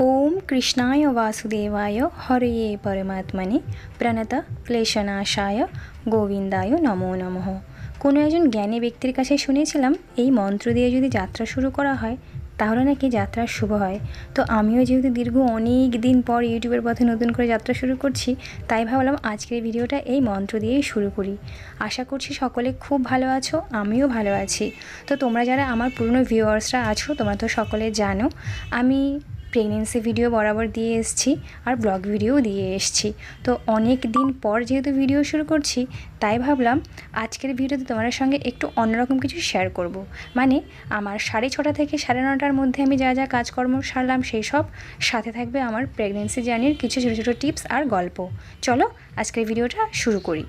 ওম কৃষ্ণায় বাসুদেবায় হরে পরমাত্মনে প্রণত ক্লেশনাশায় গোবিন্দায় নমো নমঃ কোনো একজন জ্ঞানী ব্যক্তির কাছে শুনেছিলাম, এই মন্ত্র দিয়ে যদি যাত্রা শুরু করা হয়, তাহলে নাকি যাত্রা শুভ হয়। তো আমিও যেহেতু দীর্ঘ অনেক দিন পর ইউটিউবের পথে নতুন করে যাত্রা শুরু করছি, তাই ভাবলাম আজকের ভিডিওটা এই মন্ত্র দিয়েই শুরু করি। আশা করছি সকলে খুব ভালো আছো, আমিও ভালো আছি। তো তোমরা যারা আমার পুরনো ভিউয়ার্সরা আছো, তোমরা তো সকলে জানো, আমি প্রেগনেন্সি ভিডিও বরাবর দিয়ে এসেছি আর ব্লগ ভিডিও দিয়ে এসেছি। তো অনেক দিন পর যেহেতু ভিডিও শুরু করছি, তাই ভাবলাম আজকের ভিডিওতে তোমাদের সঙ্গে একটু অন্যরকম কিছু শেয়ার করব। মানে আমার সাড়ে ছটা থেকে সাড়ে নটার মধ্যে আমি যা যা কাজকর্ম সারলাম সেই সব, সাথে থাকবে আমার প্রেগনেন্সি জার্নির কিছু ছোটো ছোটো টিপস আর গল্প। চলো আজকের ভিডিওটা শুরু করি।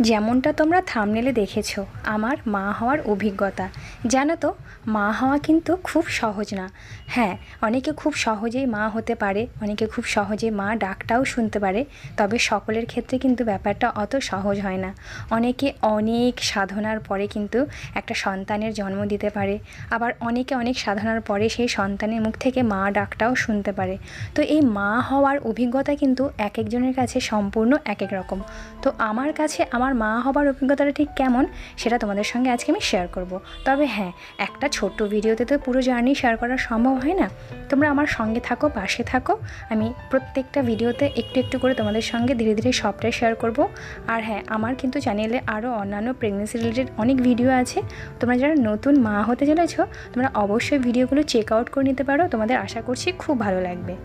যেমনটা তোমরা থামনেলে দেখেছ, আমার মা হওয়ার অভিজ্ঞতা। জানো তো, মা হওয়া কিন্তু খুব সহজ না। হ্যাঁ অনেকে খুব সহজেই মা হতে পারে, অনেকে খুব সহজে মা ডাকটাও শুনতে পারে, তবে সকলের ক্ষেত্রে কিন্তু ব্যাপারটা অত সহজ হয় না। অনেকে অনেক সাধনার পরে কিন্তু একটা সন্তানের জন্ম দিতে পারে, আবার অনেকে অনেক সাধনার পরে সেই সন্তানের মুখ থেকে মা ডাকটাও শুনতে পারে। তো এই মা হওয়ার অভিজ্ঞতা কিন্তু এক একজনের কাছে সম্পূর্ণ এক এক রকম। তো আমার কাছে আমার মা হবার অভিজ্ঞতাটা ঠিক কেমন সেটা তোমাদের সঙ্গে আজকে আমি শেয়ার করব। তবে হ্যাঁ একটা ছোট্ট ভিডিওতে তো পুরো জার্নি শেয়ার করা সম্ভব হয় না। তোমরা আমার সঙ্গে থাকো, পাশে থাকো। আমি প্রত্যেকটা ভিডিওতে একটু একটু করে তোমাদের সঙ্গে ধীরে ধীরে সবটাই শেয়ার করব। আর হ্যাঁ আমার কিন্তু চ্যানেলে আরও অন্যান্য প্রেগনেন্সি রিলেটেড অনেক ভিডিও আছে। তোমরা যারা নতুন মা হতে চলেছ, তোমরা অবশ্যই ভিডিওগুলো চেক আউট করে নিতে পারো। তোমাদের আশা করছি খুব ভালো লাগবে।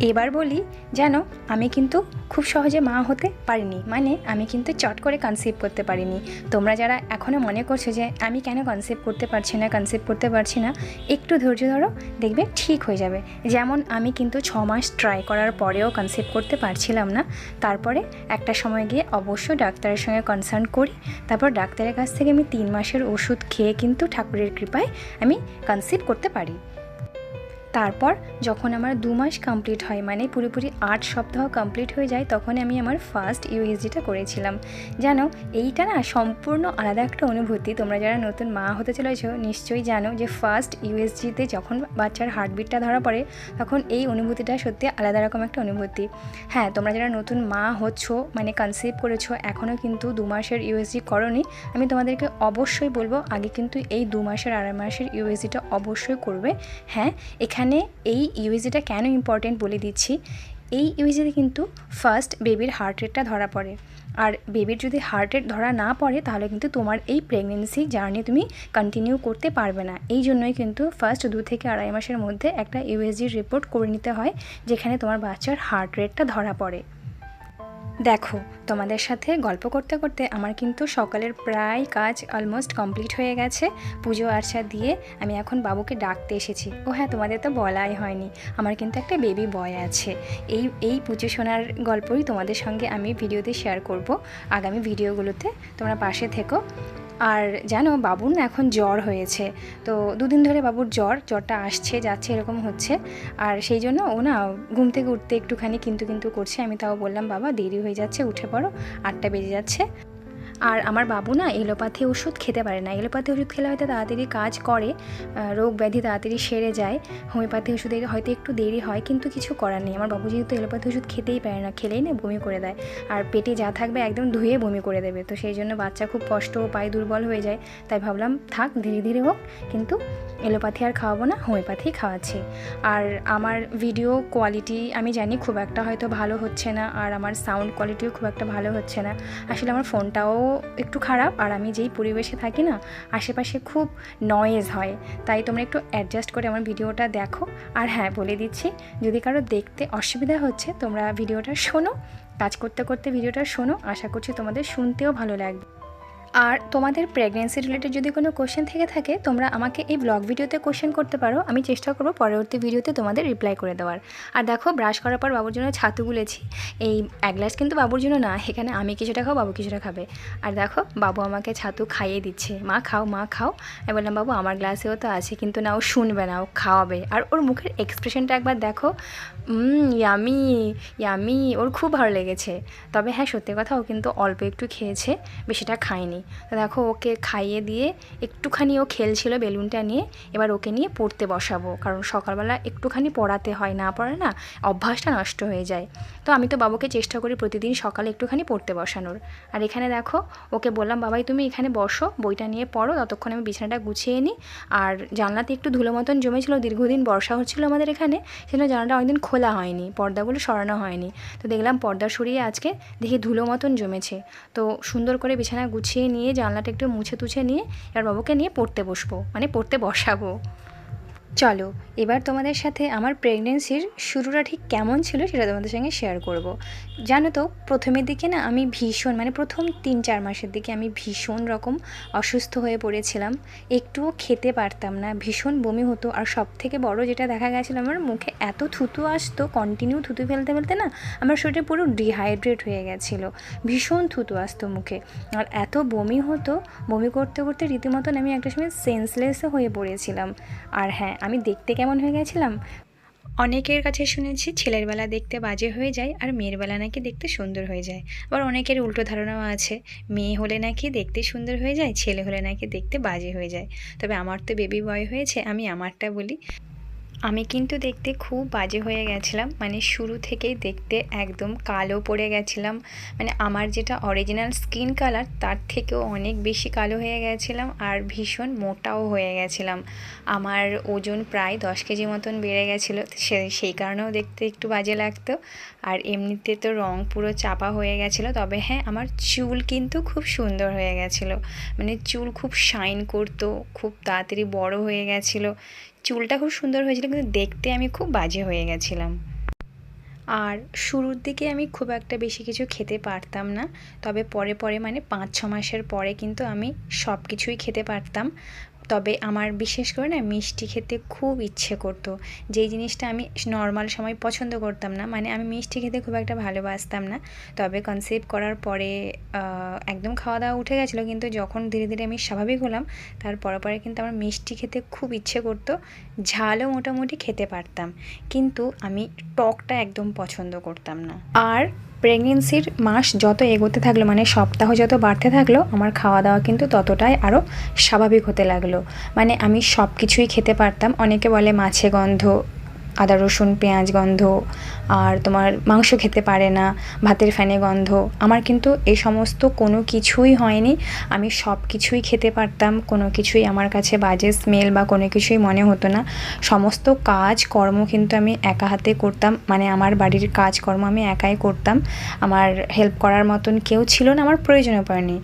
এবার বলি, যেন আমি কিন্তু খুব সহজে মা হতে পারিনি। মানে আমি কিন্তু চট করে কনসেপ্ট করতে পারিনি। তোমরা যারা এখনও মনে করছ যে আমি কেন কনসেপ্ট করতে পারছি না কনসেপ্ট করতে পারছি না, একটু ধৈর্য ধরো, দেখবে ঠিক হয়ে যাবে। যেমন আমি কিন্তু ছ মাস ট্রাই করার পরেও কনসেপ্ট করতে পারছিলাম না, তারপরে একটা সময় গিয়ে অবশ্য ডাক্তারের সঙ্গে কনসার্ন করি, তারপর ডাক্তারের কাছ থেকে আমি তিন মাসের ওষুধ খেয়ে কিন্তু ঠাকুরের কৃপায় আমি কনসেপ্ট করতে পারি। তারপর যখন আমার দু মাস কমপ্লিট হয় মানে পুরোপুরি আট সপ্তাহ কমপ্লিট হয়ে যায় তখন আমি আমার ফার্স্ট ইউএসজিটা করেছিলাম। জানো, এইটা না সম্পূর্ণ আলাদা একটা অনুভূতি। তোমরা যারা নতুন মা হতে চলেছ, নিশ্চয়ই জানো যে ফার্স্ট ইউএসজিতে যখন বাচ্চার হার্টবিটটা ধরা পড়ে, তখন এই অনুভূতিটা সত্যি আলাদা রকম একটা অনুভূতি। হ্যাঁ তোমরা যারা নতুন মা হচ্ছ মানে কনসেপ্ট করেছ এখনও কিন্তু দু মাসের ইউএসজি করনি, আমি তোমাদেরকে অবশ্যই বলব, আগে কিন্তু এই দু মাসের, আড়াই মাসের ইউএসজিটা অবশ্যই করবে। হ্যাঁ এখানে এই ইউএসজিটা কেন ইম্পর্টেন্ট বলে দিচ্ছি? এই ইউএসজিতে কিন্তু ফার্স্ট বেবির হার্ট রেটটা ধরা পড়ে। আর বেবির যদি হার্ট রেট ধরা না পড়ে, তাহলে কিন্তু তোমার এই প্রেগনেন্সি জার্নি তুমি কন্টিনিউ করতে পারবে না। এই জন্যই কিন্তু ফার্স্ট দু থেকে আড়াই মাসের মধ্যে একটা ইউএসজির রিপোর্ট করে নিতে হয়, যেখানে তোমার বাচ্চার হার্ট রেটটা ধরা পড়ে। দেখো, তোমাদের সাথে গল্প করতে করতে আমার কিন্তু সকালের প্রায় কাজ অলমোস্ট কমপ্লিট হয়ে গেছে। পুজো আর্চা দিয়ে আমি এখন বাবুকে ডাকতে এসেছি। ও হ্যাঁ তোমাদের তো বলাই হয়নি। আমার কিন্তু একটা বেবি বয় আছে। এই এই পুজো শোনার গল্পই তোমাদের সঙ্গে আমি ভিডিওতে শেয়ার করব। আগামী ভিডিওগুলোতে তোমরা পাশে থেকো। আর জানো বাবুর না এখন জ্বর হয়েছে। তো দুদিন ধরে বাবুর জ্বর, জ্বরটা আসছে, যাচ্ছে এরকম হচ্ছে। আর সেই জন্য ও না ঘুম থেকে উঠতে একটুখানি কিন্তু কিন্তু করছে। আমি তাও বললাম, বাবা দেরি হয়ে যাচ্ছে, উঠে পড়ো, আটটা বেজে যাচ্ছে। আর আমার বাবু না এলোপাথি ওষুধ খেতে পারে না। এলোপাথি ওষুধ খেলে হয়তো তাড়াতাড়ি কাজ করে রোগ ব্যাধি তাড়াতাড়ি সেরে যায়। হোমিওপ্যাথি ওষুধে হয়তো একটু দেরি হয়, কিন্তু কিছু করার নেই। আমার বাবু যেহেতু এলোপাথি ওষুধ খেতেই পারে না, খেলেই না বমি করে দেয়। আর পেটে যা থাকবে একদম ধুয়ে বমি করে দেবে। তো সেই জন্য বাচ্চা খুব কষ্ট পায়ে দুর্বল হয়ে যায়। তাই ভাবলাম, থাক, ধীরে ধীরে হোক। কিন্তু এলোপাথি আর খাওয়াবো না, হোমিওপ্যাথি খাওয়াচ্ছি। আর আমার ভিডিও কোয়ালিটি আমি জানি খুব একটা হয়তো ভালো হচ্ছে না, আর আমার সাউন্ড কোয়ালিটিও খুব একটা ভালো হচ্ছে না। আসলে আমার ফোনটাও একটু খারাপ আর আমি যেই পরিবেশে থাকি না, আশেপাশে খুব নয়েজ হয়। তাই তোমরা একটু অ্যাডজাস্ট করে আমার ভিডিওটা দেখো। আর হ্যাঁ বলে দিচ্ছি, যদি কারও দেখতে অসুবিধা হচ্ছে, তোমরা ভিডিওটা শোনো। কাজ করতে করতে ভিডিওটা শোনো। আশা করছি তোমাদের শুনতেও ভালো লাগবে। আর তোমাদের প্রেগনেন্সি রিলেটেড যদি কোনো কোশ্চেন থেকে থাকে, তোমরা আমাকে এই ব্লগ ভিডিওতে কোশ্চেন করতে পারো। আমি চেষ্টা করব পরবর্তী ভিডিওতে তোমাদের রিপ্লাই করে দেওয়ার। আর দেখো ব্রাশ করার পর বাবুর জন্য ছাতু গুলেছি। এই এক গ্লাস কিন্তু বাবুর জন্য না, এখানে আমি কিছুটা খাও বাবু কিছুটা খাবে। আর দেখো, বাবু আমাকে ছাতু খাইয়ে দিচ্ছে। মা, খাও মা, খাও। আমি বললাম, বাবু, আমার গ্লাসেও তো আছে, কিন্তু না, ও শুনবে না, ও খাওয়াবে। আর ওর মুখের এক্সপ্রেশনটা একবার দেখো ইয়ামি ইয়ামি ওর খুব ভালো লেগেছে। তবে হ্যাঁ সত্যি কথা, ও কিন্তু অল্প একটু খেয়েছে, বেশিটা খায়নি। দেখো ওকে খাইয়ে দিয়ে একটুখানি ও খেলছিল বেলুনটা নিয়ে, এবার ওকে নিয়ে পড়তে বসাবো। কারণ সকালবেলা একটুখানি পড়াতে হয়, না পড়ে না অভ্যাসটা নষ্ট হয়ে যায়। তো আমি তো বাবুকে চেষ্টা করি প্রতিদিন সকালে একটুখানি পড়তে বসানোর। আর এখানে দেখো, ওকে বললাম, বাবাই, তুমি এখানে বসো, বইটা নিয়ে পড়ো, ততক্ষণ আমি বিছানাটা গুছিয়ে নিই আর জানলাতে একটু ধুলো মতন জমেছিল, দীর্ঘদিন বর্ষা হচ্ছিল আমাদের এখানে, সেজন্য জানলাটা অনেকদিন খোলা হয়নি, পর্দাগুলো সরানো হয়নি। তো দেখলাম পর্দা সরিয়ে আজকে দেখি ধুলো মতন জমেছে। তো সুন্দর করে বিছানা গুছিয়ে নিয়ে জানলাটা একটু মুছে তুছে নিয়ে এবার বাবুকে নিয়ে পড়তে বসবো। মানে পড়তে বসাবো। চলো, এবার তোমাদের সাথে আমার প্রেগনেন্সির শুরুটা ঠিক কেমন ছিল সেটা তোমাদের সঙ্গে শেয়ার করব। জানো তো, প্রথমের দিকে না আমি ভীষণ মানে প্রথম তিন চার মাসের দিকে আমি ভীষণ রকম অসুস্থ হয়ে পড়েছিলাম। একটুও খেতে পারতাম না, ভীষণ বমি হতো। আর সব থেকে বড় যেটা দেখা গেছিল, আমার মুখে এত থুতু আসতো কন্টিনিউ থুতু ফেলতে ফেলতে না আমার শরীরে পুরো ডিহাইড্রেট হয়ে গেছিল। ভীষণ থুতু আসতো মুখে। আর এত বমি হতো, বমি করতে করতে রীতিমতন আমি একটা সময় সেন্সলেসও হয়ে পড়েছিলাম। আর হ্যাঁ আমি দেখতে কেমন হয়ে গেছিলাম? অনেকের কাছে শুনেছি ছেলের বেলা দেখতে বাজে হয়ে যায় আর মেয়ের বেলা নাকি দেখতে সুন্দর হয়ে যায়। আবার অনেকের উল্টো ধারণাও আছে, মেয়ে হলে নাকি দেখতে সুন্দর হয়ে যায়, ছেলে হলে নাকি দেখতে বাজে হয়ে যায়। তবে আমার তো বেবি বয় হয়েছে, আমি আমারটা বলি। আমি কিন্তু দেখতে খুব বাজে হয়ে গেছিলাম মানে শুরু থেকেই দেখতে একদম কালো পড়ে গেছিলাম। মানে আমার যেটা অরিজিনাল স্কিন কালার তার থেকেও অনেক বেশি কালো হয়ে গেছিলাম আর ভীষণ মোটাও হয়ে গেছিলাম। আমার ওজন প্রায় দশ কেজি মতন বেড়ে গেছিল, সে, সেই কারণেও দেখতে একটু বাজে লাগতো। আর এমনিতে তো রং পুরো চাপা হয়ে গেছিল, তবে হ্যাঁ আমার চুল কিন্তু খুব সুন্দর হয়ে গেছিল। মানে চুল খুব শাইন করতো, খুব তাড়াতাড়ি বড় হয়ে গেছিল। চুলটা খুব সুন্দর হয়েছিল, কিন্তু দেখতে আমি খুব বাজে হয়ে গেছিলাম। আর শুরুর দিকে আমি খুব একটা বেশি কিছু খেতে পারতাম না, তবে পরে পরে মানে পাঁচ ছ মাসের পরে কিন্তু আমি সব কিছুই খেতে পারতাম। তবে আমার বিশেষ করে না মিষ্টি খেতে খুব ইচ্ছে করতো। যেই জিনিসটা আমি নর্মাল সময় পছন্দ করতাম না মানে আমি মিষ্টি খেতে খুব একটা ভালোবাসতাম না। তবে কনসেপ্ট করার পরে একদম খাওয়া দাওয়া উঠে গেছিল, কিন্তু যখন ধীরে ধীরে আমি স্বাভাবিক হলাম, তার পরে পরে কিন্তু আমার মিষ্টি খেতে খুব ইচ্ছে করতো, ঝালও মোটামুটি খেতে পারতাম। কিন্তু আমি টকটা একদম পছন্দ করতাম না। আর প্রেগনেন্সির মাস যত এগোতে থাকল মানে সপ্তাহ যত বাড়তে থাকল, আমার খাওয়া দাওয়া কিন্তু ততটাই আরও স্বাভাবিক হতে লাগল। মানে আমি সব কিছুই খেতে পারতাম। অনেকে বলে মাছে গন্ধ আদা, রসুন, পেঁয়াজ গন্ধ, আর তোমার মাংস খেতে পারে না, ভাতের ফ্যানে গন্ধ। আমার কিন্তু এই সমস্ত কোনো কিছুই হয়নি। আমি সব কিছুই খেতে পারতাম, কোনো কিছুই আমার কাছে বাজে স্মেল বা কোনো কিছুই মনে হতো না। সমস্ত কাজ, কর্ম কিন্তু আমি একা হাতে করতাম মানে আমার বাড়ির কাজকর্ম আমি একাই করতাম। আমার হেল্প করার মতন কেউ ছিল না, আমার প্রয়োজনও পড়েনি।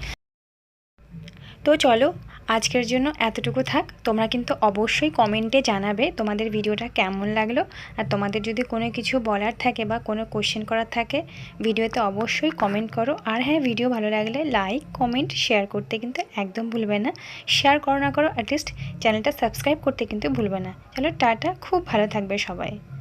তো চলো আজকের জন্য এতটুকু থাক। তোমরা কিন্তু অবশ্যই কমেন্টে জানাবে তোমাদের ভিডিওটা কেমন লাগল। আর তোমাদের যদি কোনো কিছু বলার থাকে বা কোনো কোশ্চেন করার থাকে, ভিডিওতে অবশ্যই কমেন্ট করো। আর হ্যাঁ ভিডিও ভালো লাগলে লাইক কমেন্ট শেয়ার করতে কিন্তু একদম ভুলবে না। শেয়ার করো না করো অ্যাটলিস্ট চ্যানেলটা সাবস্ক্রাইব করতে কিন্তু ভুলবে না। চলো, টাটা। খুব ভালো থাকবে সবাই।